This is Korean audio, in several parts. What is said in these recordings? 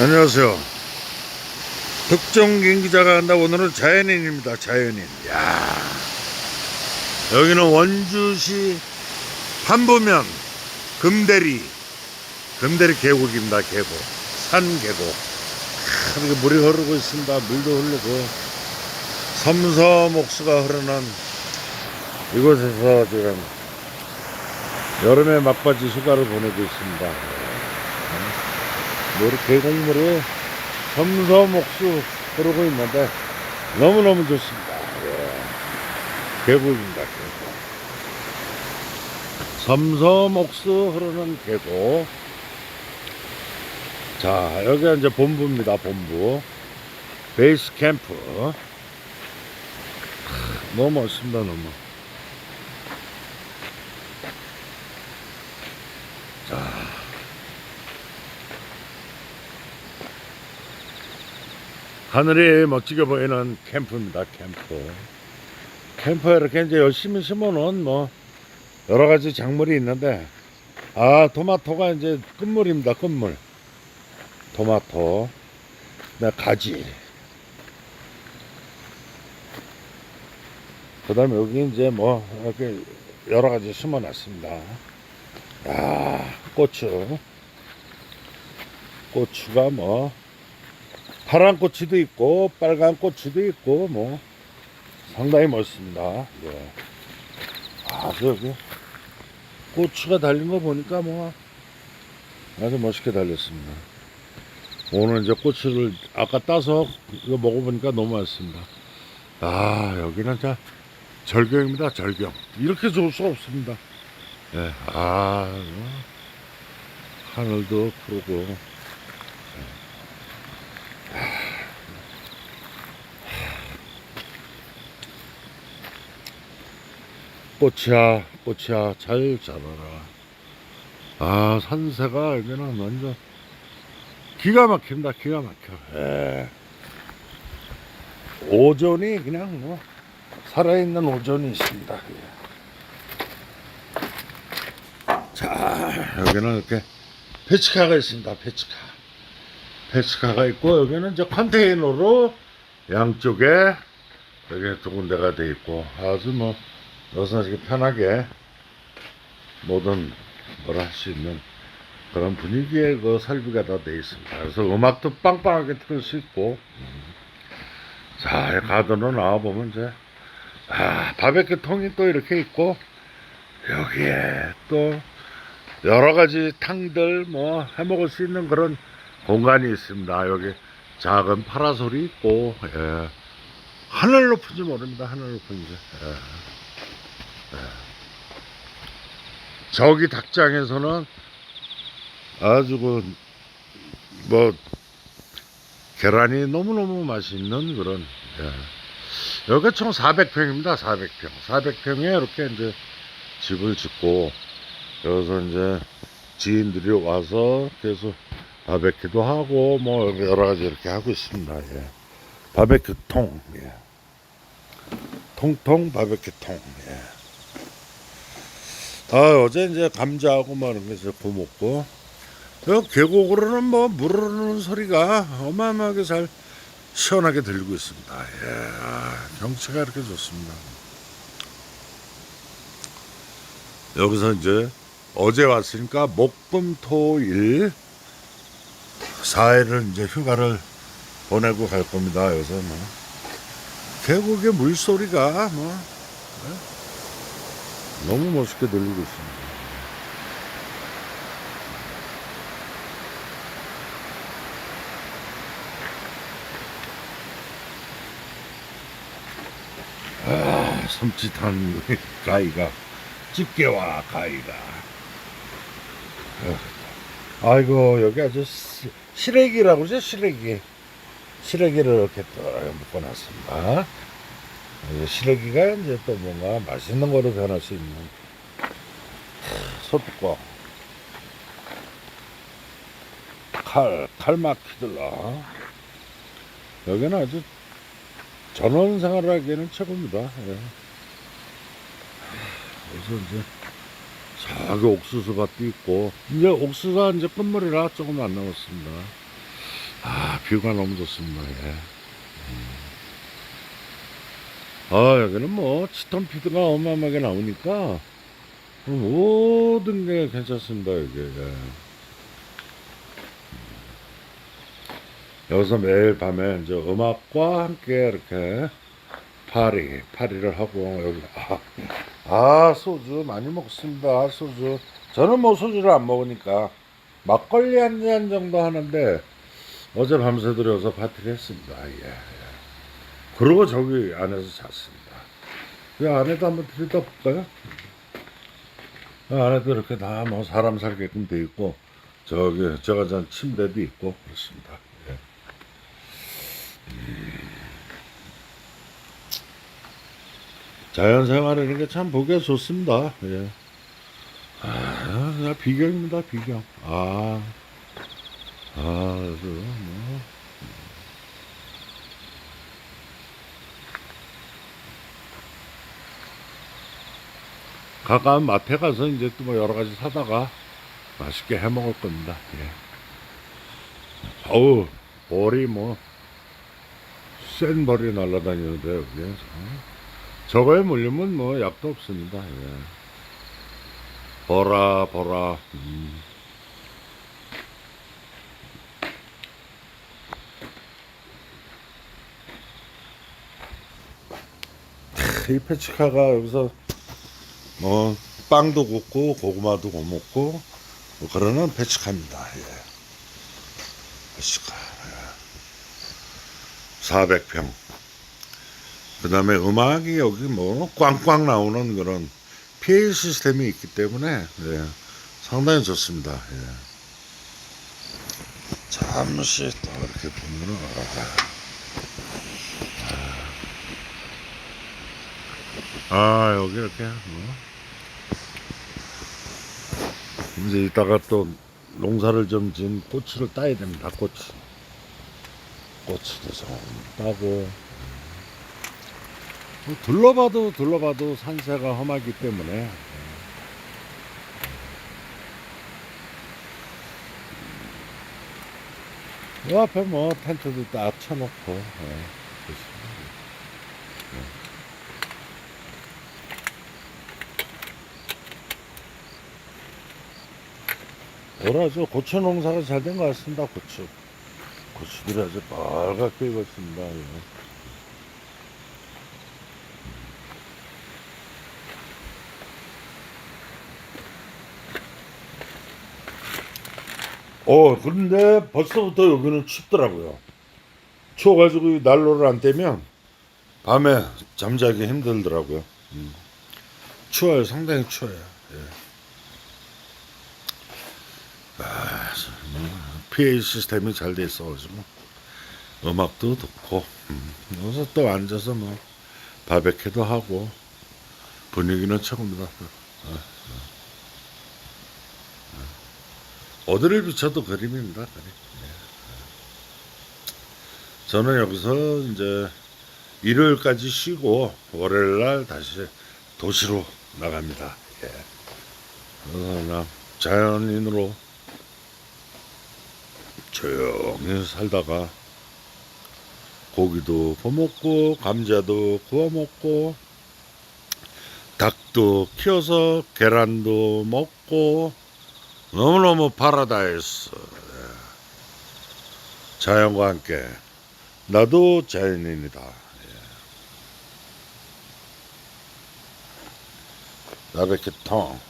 안녕하세요. 특정 기자가 한다. 오늘은 자연인입니다. 자연인. 야 여기는 원주시 판부면 금대리 금대리 계곡입니다. 계곡 산 계곡. 아, 이렇게 물이 흐르고 있습니다. 물도 흐르고 섬섬 옥수가 흐르는 이곳에서 지금 여름의 막바지 휴가를 보내고 있습니다. 물 계곡물이 섬섬 옥수 흐르고 있는데 너무너무 좋습니다. 예. 계곡입니다. 계곡. 섬섬 옥수 흐르는 계곡. 자, 여기가 이제 본부입니다. 본부. 베이스 캠프. 크, 너무 멋있습니다. 너무. 하늘이 멋지게 보이는 캠프입니다. 캠프. 캠프에 이렇게 이제 열심히 심어놓은 뭐 여러 가지 작물이 있는데 아 토마토가 이제 끝물입니다. 끝물. 토마토. 그다음 가지. 그 다음에 여기 이제 뭐 이렇게 여러 가지 심어놨습니다. 야 고추. 고추가 뭐 파란 고추도 있고 빨간 고추도 있고 뭐 상당히 멋있습니다. 예. 아 저기 고추가 달린 거 보니까 뭐 아주 멋있게 달렸습니다. 오늘 이제 고추를 아까 따서 이거 먹어보니까 너무 맛있습니다. 아 여기는 자 절경입니다. 절경 이렇게 좋을 수가 없습니다. 예. 아 뭐, 하늘도 푸르고 꽃이야, 꽃이야, 잘 자라라. 아, 산세가 여기는 완전 기가 막힙니다, 기가 막혀. 예. 오존이 그냥 뭐, 살아있는 오존이 있습니다. 예. 자, 여기는 이렇게 페치카가 있습니다, 페치카. 페치카가 있고, 여기는 이제 컨테이너로 양쪽에 여기 두 군데가 돼 있고, 아주 뭐, 여기서 이렇게 편하게 모든 걸할수 있는 그런 분위기의 그 설비가 다 돼 있습니다. 그래서 음악도 빵빵하게 틀을 수 있고, 자, 이 가든으로 나와보면 이제, 아, 바베큐 통이 또 이렇게 있고, 여기에 또 여러 가지 탕들 뭐 해먹을 수 있는 그런 공간이 있습니다. 여기 작은 파라솔이 있고, 예. 하늘 높은지 모릅니다. 하늘 높은지. 예. 저기 닭장에서는 아주 그, 뭐, 계란이 너무너무 맛있는 그런, 예. 여기가 총 400평입니다. 400평. 400평에 이렇게 이제 집을 짓고, 여기서 이제 지인들이 와서 계속 바베큐도 하고, 뭐, 여러 가지 이렇게 하고 있습니다. 예. 바베큐 통, 예. 통통 바베큐 통, 예. 아, 어제 이제 감자하고 뭐 이런 거 이제 구먹고, 그 계곡으로는 뭐물 흐르는 소리가 어마어마하게 잘 시원하게 들리고 있습니다. 예, 아, 경치가 이렇게 좋습니다. 여기서 이제 어제 왔으니까 목금토일 4일을 이제 휴가를 보내고 갈 겁니다. 여기서 뭐 계곡의 물소리가 뭐 예? 너무 멋있게 들리고 있습니다. 아, 섬찟한 가위가 집게와 가위가. 어. 아이고 여기 아주 시- 시래기라고 그러죠 시래기. 시래기를 이렇게 또 묶어놨습니다. 이제 시래기가 이제 또 뭔가 맛있는 거로 변할 수 있는 소뚜껑 칼, 칼막히들라 여기는 아주 전원 생활하기에는 최고입니다. 예. 그래서 이제 저기 옥수수밭도 있고 이제 옥수수가 이제 끝물이라 조금 안 남았습니다. 아, 뷰가 너무 좋습니다. 예. 아, 여기는 뭐, 치톤 피드가 어마어마하게 나오니까, 모든 게 괜찮습니다, 여기. 예. 여기서 매일 밤에 이제 음악과 함께 이렇게 파리, 파리를 하고, 여기, 아, 아, 소주 많이 먹습니다, 소주. 저는 뭐 소주를 안 먹으니까, 막걸리 한 잔 정도 하는데, 어제 밤새 들여서 파티를 했습니다, 예. 예. 그리고 저기 안에서 잤습니다. 이 안에도 한번 들여다 볼까요? 이 안에도 이렇게 다 뭐 사람 살게끔 돼 있고, 저기 제가 잔 침대도 있고, 그렇습니다. 예. 자연 생활이라는 게 참 보기가 좋습니다. 예. 아, 비경입니다, 비경. 아, 아, 그, 뭐. 가까운 마트에 가서 이제 또 뭐 여러 가지 사다가 맛있게 해 먹을 겁니다. 예. 어우, 벌이 뭐, 센 벌이 날아다니는데, 여기. 어? 저거에 물리면 뭐 약도 없습니다. 예. 보라, 보라. 음. 크, 이 페치카가 여기서 뭐 빵도 굽고 고구마도 구워 먹고 뭐 그러는 페치카입니다. 예. 페치카. 예. 400평. 그 다음에 음악이 여기 뭐 꽝꽝 나오는 그런 PA 시스템이 있기 때문에 예, 상당히 좋습니다. 예. 잠시 또 이렇게 보면은 아, 아 여기 이렇게 뭐 이제 이따가 또 농사를 좀 지은 고추를 따야 됩니다. 고추. 고추도 좀 따고. 뭐 둘러봐도 둘러봐도 산세가 험하기 때문에. 이 앞에 뭐 텐트도 딱 쳐놓고 예, 좋습니다. 예. 올해 저 고추 농사가 잘 된 것 같습니다 고추 고추들이 아주 빨갛게 익었습니다 예. 어, 근데 벌써부터 여기는 춥더라고요. 추워가지고 이 난로를 안 떼면 밤에 잠자기 힘들더라고요. 음. 추워요. 상당히 추워요. 예. 아, 뭐, PA 시스템이 잘 돼 있어가지고 음악도 듣고 음. 여기서 또 앉아서 뭐 바베큐도 하고 분위기는 최고입니다. 어디를 비춰도 그림입니다. 그림. 네. 저는 여기서 이제 일요일까지 쉬고 월요일 날 다시 도시로 나갑니다. 예. 그래서 자연인으로 조용히 살다가 고기도 구워 먹고 감자도 구워 먹고 닭도 키워서 계란도 먹고 너무너무 파라다이스. 예. 자연과 함께. 나도 자연인이다. 예. 나베키 통.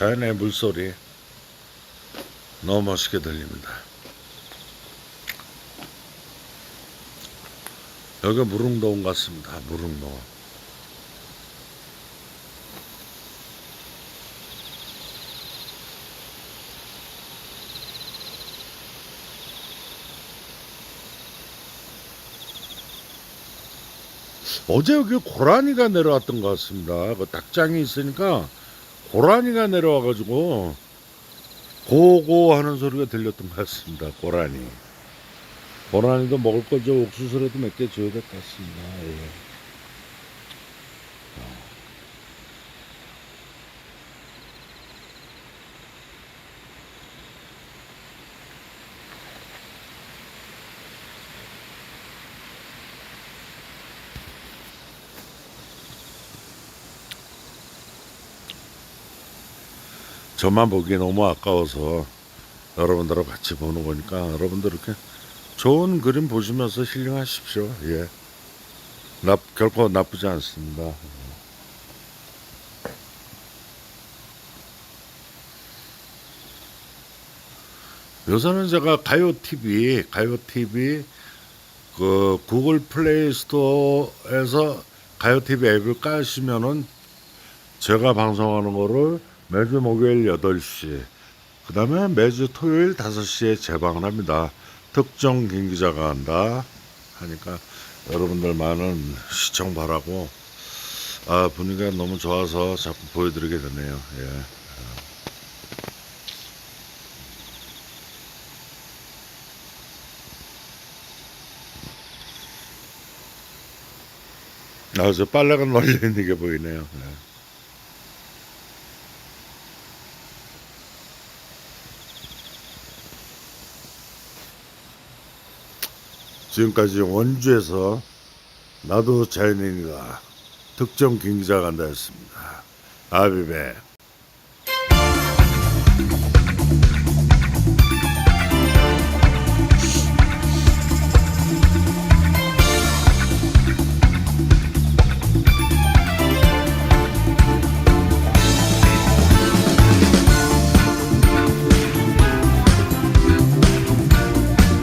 자연의 물소리 너무 멋있게 들립니다. 여기 무릉도원 같습니다. 무릉도원. 어제 여기 고라니가 내려왔던 것 같습니다. 그 닭장이 있으니까 고라니가 내려와가지고 고고 하는 소리가 들렸던 것 같습니다. 고라니. 고라니도 먹을 거죠. 옥수수라도 몇 개 줘야 될 것 같습니다. 예. 저만 보기 너무 아까워서 여러분들하고 같이 보는 거니까 여러분들 이렇게 좋은 그림 보시면서 힐링하십시오. 예. 나, 결코 나쁘지 않습니다. 요새는 제가 가요 TV, 가요 TV 그 구글 플레이 스토어에서 가요 TV 앱을 까시면은 제가 방송하는 거를 매주 목요일 8시, 그 다음에 매주 토요일 5시에 재방을 합니다. 특정 김 기자가 한다 하니까 여러분들 많은 시청 바라고 아 분위기가 너무 좋아서 자꾸 보여드리게 되네요. 예. 아, 저 빨래가 널려 있는 게 보이네요. 예. 지금까지 원주에서 나도 자연인이다. 특정 경기자가 간다였습니다. 아비백.